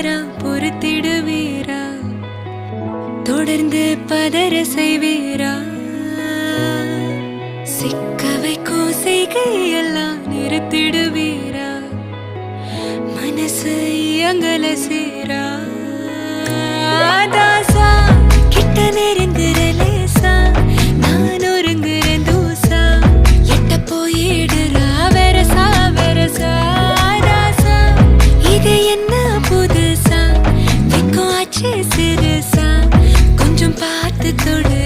தவறா பொறுத்திடுவீரா? தொடர்ந்து பதற செய்வீரா? சிக்க வைக்கும் செய்கையெல்லாம் நிறுத்திடுவீரா? மனசு இயங்கல சீரா? புதுசா சிறுசா கொஞ்சம் பார்த்து தொடு.